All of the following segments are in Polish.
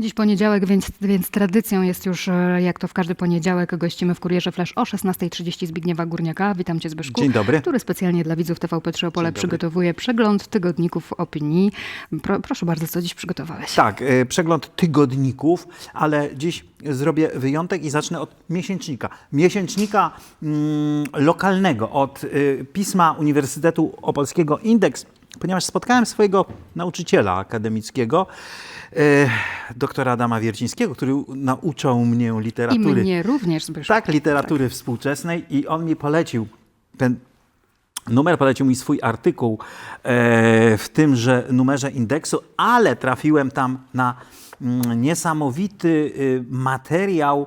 Dziś poniedziałek, więc, więc tradycją jest już, e, jak to w każdy poniedziałek, gościmy w Kurierze Flash o 16.30 Zbigniewa Górniaka. Witam cię Zbyszku. Dzień dobry. Który specjalnie dla widzów TVP 3 Opole przygotowuje przegląd tygodników opinii. Pro, proszę bardzo, co dziś przygotowałeś? Tak, e, przegląd tygodników, ale dziś zrobię wyjątek i zacznę od miesięcznika. Miesięcznika mm, lokalnego, od y, pisma Uniwersytetu Opolskiego Indeks, ponieważ spotkałem swojego nauczyciela akademickiego, e, doktora Adama Wiercińskiego, który nauczał mnie I literatury. mnie również, Zbyszku. Tak, literatury współczesnej i on mi polecił ten numer, polecił mi swój artykuł e, w tymże numerze indeksu, ale trafiłem tam na mm, niesamowity y, materiał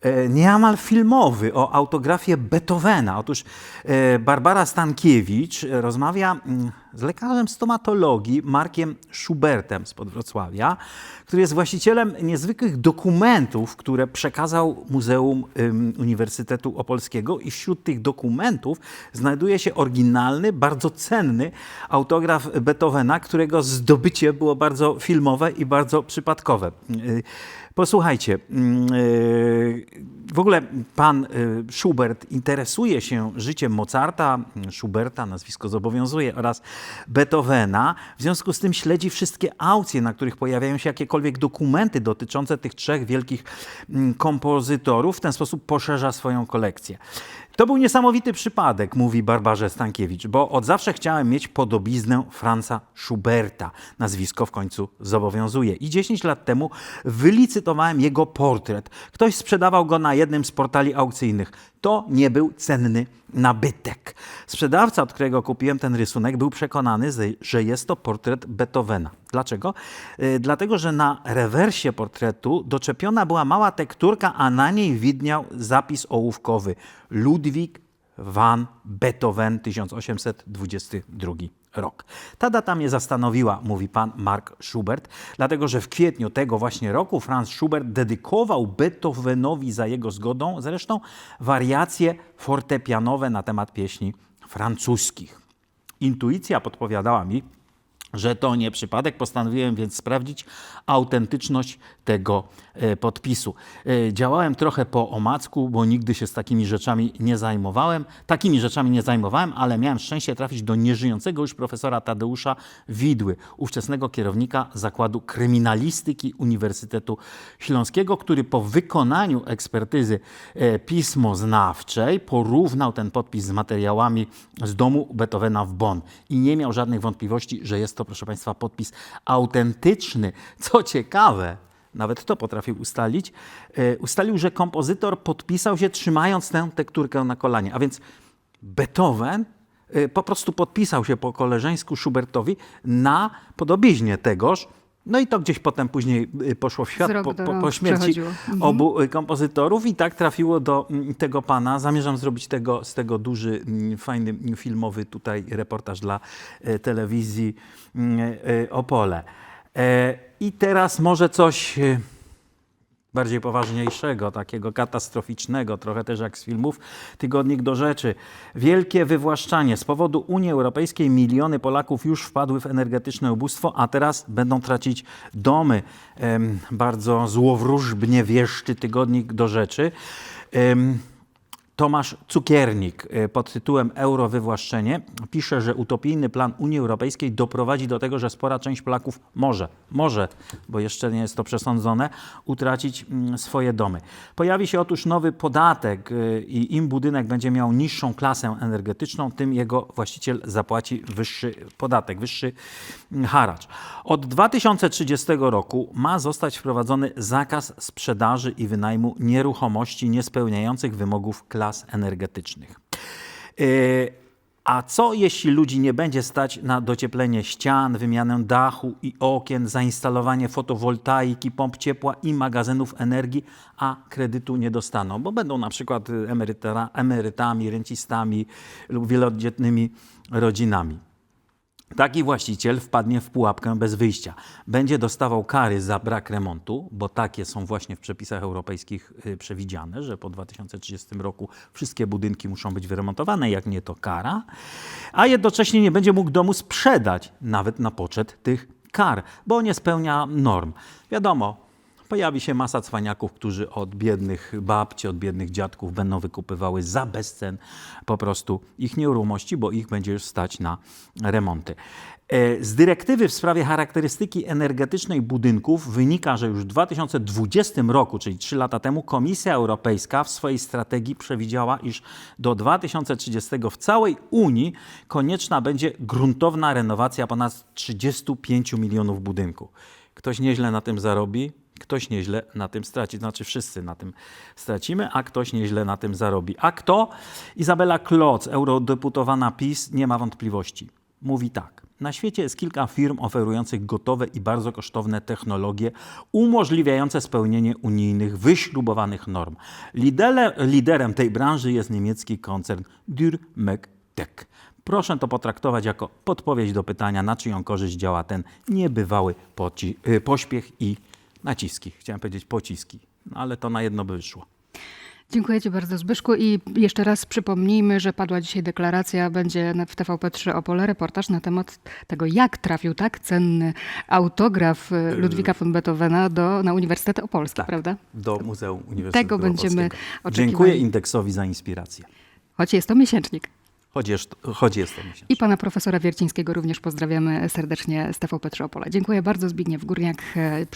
e, nieamal filmowy o autografię Beethovena. Otóż Barbara Stankiewicz rozmawia mm, z lekarzem stomatologii Markiem Schubertem z Wrocławia, który jest właścicielem niezwykłych dokumentów, które przekazał Muzeum Uniwersytetu Opolskiego i wśród tych dokumentów znajduje się oryginalny, bardzo cenny autograf Beethovena, którego zdobycie było bardzo filmowe i bardzo przypadkowe. Yy, Posłuchajcie, yy, w ogóle pan y, Schubert interesuje się życiem Mozarta, y, Schuberta, nazwisko zobowiązuje, oraz Beethovena. W związku z tym śledzi wszystkie aukcje, na których pojawiają się jakiekolwiek dokumenty dotyczące tych trzech wielkich mm, kompozytorów. W ten sposób poszerza swoją kolekcję. To był niesamowity przypadek, mówi Barbarze Stankiewicz, bo od zawsze chciałem mieć podobiznę Franza Schuberta. Nazwisko w końcu zobowiązuje. I 10 lat temu wylicytowałem jego portret. Ktoś sprzedawał go na jednym z portali aukcyjnych. To nie był cenny nabytek. Sprzedawca, od którego kupiłem ten rysunek, był przekonany, ze- że jest to portret Beethovena. Dlaczego? Y, Dlatego, że na rewersie portretu doczepiona była mała tekturka, a na niej widniał zapis ołówkowy Ludwik van Beethoven 1822 rok. Ta data mnie zastanowiła, mówi pan Mark Schubert, dlatego że w kwietniu tego właśnie roku Franz Schubert dedykował Beethovenowi za jego zgodą zresztą wariacje fortepianowe na temat pieśni francuskich. Intuicja podpowiadała mi, że to nie przypadek. Postanowiłem więc sprawdzić autentyczność tego e, podpisu. E, Działałem trochę po omacku, bo nigdy się z takimi rzeczami nie zajmowałem. Takimi rzeczami nie zajmowałem, ale miałem szczęście trafić do nieżyjącego już profesora Tadeusza Widły, ówczesnego kierownika Zakładu Kryminalistyki Uniwersytetu Śląskiego, który po wykonaniu ekspertyzy e, pismoznawczej porównał ten podpis z materiałami z domu Beethovena w Bonn i nie miał żadnych wątpliwości, że jest to, proszę Państwa, podpis autentyczny. Co ciekawe, nawet to potrafił ustalić, e, ustalił, że kompozytor podpisał się trzymając tę tekturkę na kolanie. A więc Beethoven e, po prostu podpisał się po koleżeńsku Schubertowi na podobiznie tegoż. No i to gdzieś potem później e, poszło w świat po, po, po śmierci. Mhm. obu e, kompozytorów i tak trafiło do mm, tego pana. Zamierzam zrobić tego, z tego duży, mm, fajny mm, filmowy tutaj reportaż dla e, telewizji Opole. E, I teraz może coś bardziej poważniejszego, takiego katastroficznego, trochę też jak z filmów, tygodnik do rzeczy. Wielkie wywłaszczanie. Z powodu Unii Europejskiej miliony Polaków już wpadły w energetyczne ubóstwo, a teraz będą tracić domy. Bardzo złowróżbnie wieszczy tygodnik do rzeczy. Tomasz Cukiernik e, pod tytułem Eurowywłaszczenie pisze, że utopijny plan Unii Europejskiej doprowadzi do tego, że spora część Polaków może, może, bo jeszcze nie jest to przesądzone, utracić mm, swoje domy. Pojawi się otóż nowy podatek e, i im budynek będzie miał niższą klasę energetyczną, tym jego właściciel zapłaci wyższy podatek, wyższy mm, haracz. Od 2030 roku ma zostać wprowadzony zakaz sprzedaży i wynajmu nieruchomości niespełniających wymogów klas energetycznych. Yy, A co jeśli ludzi nie będzie stać na docieplenie ścian, wymianę dachu i okien, zainstalowanie fotowoltaiki, pomp ciepła i magazynów energii, a kredytu nie dostaną, bo będą na przykład emerytami, rencistami lub wielodzietnymi rodzinami. Taki właściciel wpadnie w pułapkę bez wyjścia. Będzie dostawał kary za brak remontu, bo takie są właśnie w przepisach europejskich y, przewidziane, że po 2030 roku wszystkie budynki muszą być wyremontowane, jak nie to kara, a jednocześnie nie będzie mógł domu sprzedać nawet na poczet tych kar, bo nie spełnia norm. Wiadomo, pojawi się masa cwaniaków, którzy od biednych babci, od biednych dziadków będą wykupywały za bezcen po prostu ich nieruchomości, bo ich będzie już stać na remonty. E, Z dyrektywy w sprawie charakterystyki energetycznej budynków wynika, że już w 2020 roku, czyli 3 lata temu, Komisja Europejska w swojej strategii przewidziała, iż do 2030 w całej Unii konieczna będzie gruntowna renowacja ponad 35 milionów budynków. Ktoś nieźle na tym zarobi, ktoś nieźle na tym straci. Znaczy wszyscy na tym stracimy, a ktoś nieźle na tym zarobi. A kto? Izabela Kloc, eurodeputowana PiS, nie ma wątpliwości. Mówi tak. Na świecie jest kilka firm oferujących gotowe i bardzo kosztowne technologie umożliwiające spełnienie unijnych wyśrubowanych norm. Lidele, liderem tej branży jest niemiecki koncern Dürr-Megtech. Proszę to potraktować jako podpowiedź do pytania, na czyją korzyść działa ten niebywały y, pośpiech i naciski. Chciałem powiedzieć pociski, no ale to na jedno by wyszło. Dziękuję Ci bardzo Zbyszku i jeszcze raz przypomnijmy, że padła dzisiaj deklaracja, będzie w TVP3 Opole reportaż na temat tego, jak trafił tak cenny autograf y, Ludwika von Beethovena do, na Uniwersytet Opolski, Tak. prawda? Do Muzeum Uniwersytetu Tego będziemy oczekiwali. Dziękuję Indeksowi za inspirację. Choć jest to miesięcznik. Choć jest, choć jest to miesiąc. I pana profesora Wiercińskiego również pozdrawiamy serdecznie z TVP3 Opole. Dziękuję bardzo, Zbigniew Górniak.